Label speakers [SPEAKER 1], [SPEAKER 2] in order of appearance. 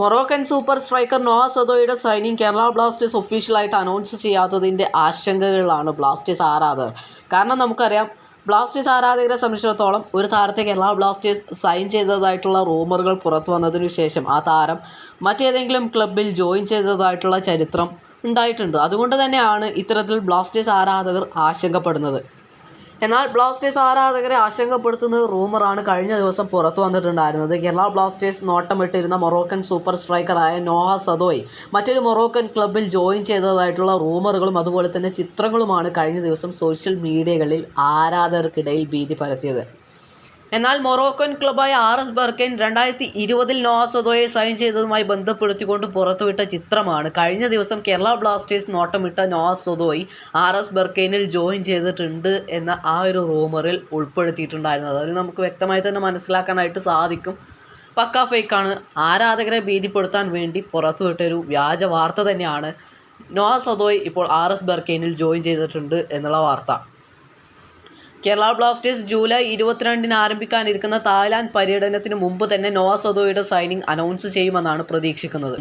[SPEAKER 1] Moroccan super striker Nova സദോയുടെ signing Kerala Blasters ഒഫീഷ്യലായിട്ട് announce ചെയ്യാത്തതിന്റെ ആശങ്കകളാണ് ബ്ലാസ്റ്റേഴ്സ് ആരാധകർ. കാരണം നമുക്കറിയാം ബ്ലാസ്റ്റേഴ്സ് ആരാധകരെ സംബന്ധിച്ചിടത്തോളം ഒരു താരത്തെ കേരള ബ്ലാസ്റ്റേഴ്സ് സൈൻ ചെയ്തതായിട്ടുള്ള റൂമറുകൾ പുറത്തു വന്നതിനു ശേഷം ആ താരം മറ്റേതെങ്കിലും ക്ലബിൽ ജോയിൻ ചെയ്തതായിട്ടുള്ള ചരിത്രം ഉണ്ടായിട്ടുണ്ട്. അതുകൊണ്ട് തന്നെയാണ് ഇത്തരത്തിൽ ബ്ലാസ്റ്റേഴ്സ് ആരാധകർ ആശങ്കപ്പെടുന്നത്. എന്നാൽ ബ്ലാസ്റ്റേഴ്സ് ആരാധകരെ ആശങ്കപ്പെടുത്തുന്ന റൂമറാണ് കഴിഞ്ഞ ദിവസം പുറത്തു വന്നിട്ടുണ്ടായിരുന്നത്. കേരള ബ്ലാസ്റ്റേഴ്സ് നോട്ടമിട്ടിരുന്ന മൊറോക്കൻ സൂപ്പർ സ്ട്രൈക്കറായ നോഹ സദോയ് മറ്റൊരു മൊറോക്കൻ ക്ലബിൽ ജോയിൻ ചെയ്തതായിട്ടുള്ള റൂമറുകളും അതുപോലെ തന്നെ ചിത്രങ്ങളുമാണ് കഴിഞ്ഞ ദിവസം സോഷ്യൽ മീഡിയകളിൽ ആരാധകർക്കിടയിൽ ഭീതി പരത്തിയത്. എന്നാൽ മൊറോക്കൻ ക്ലബായ ആർ എസ് ബർക്കൻ രണ്ടായിരത്തി ഇരുപതിൽ നോഹ സദോയെ സൈൻ ചെയ്തതുമായി ബന്ധപ്പെടുത്തിക്കൊണ്ട് പുറത്തുവിട്ട ചിത്രമാണ്. കഴിഞ്ഞ ദിവസം കേരള ബ്ലാസ്റ്റേഴ്സ് നോട്ടമിട്ട നോഹ സദോയ് ആർ എസ് ബർക്കൈനിൽ ജോയിൻ ചെയ്തിട്ടുണ്ട് എന്ന ആ ഒരു റൂമറിൽ ഉൾപ്പെടുത്തിയിട്ടുണ്ടായിരുന്നത്. അതിൽ നമുക്ക് വ്യക്തമായി തന്നെ മനസ്സിലാക്കാനായിട്ട് സാധിക്കും. പക്ക ഫേക്കാണ് ആരാധകരെ ഭീതിപ്പെടുത്താൻ വേണ്ടി പുറത്തുവിട്ടൊരു വ്യാജ വാർത്ത തന്നെയാണ്. നോഹ സദോയ് ഇപ്പോൾ ആർ എസ് ബർക്കൈനിൽ ജോയിൻ ചെയ്തിട്ടുണ്ട് എന്നുള്ള വാർത്ത. കേരള ബ്ലാസ്റ്റേഴ്സ് ജൂലൈ ഇരുപത്തിരണ്ടിന് ആരംഭിക്കാനിരിക്കുന്ന തായ്ലാൻഡ് പര്യടനത്തിന് മുമ്പ് തന്നെ നോവ സദോയുടെ സൈനിങ് അനൗൺസ് ചെയ്യുമെന്നാണ് പ്രതീക്ഷിക്കുന്നത്.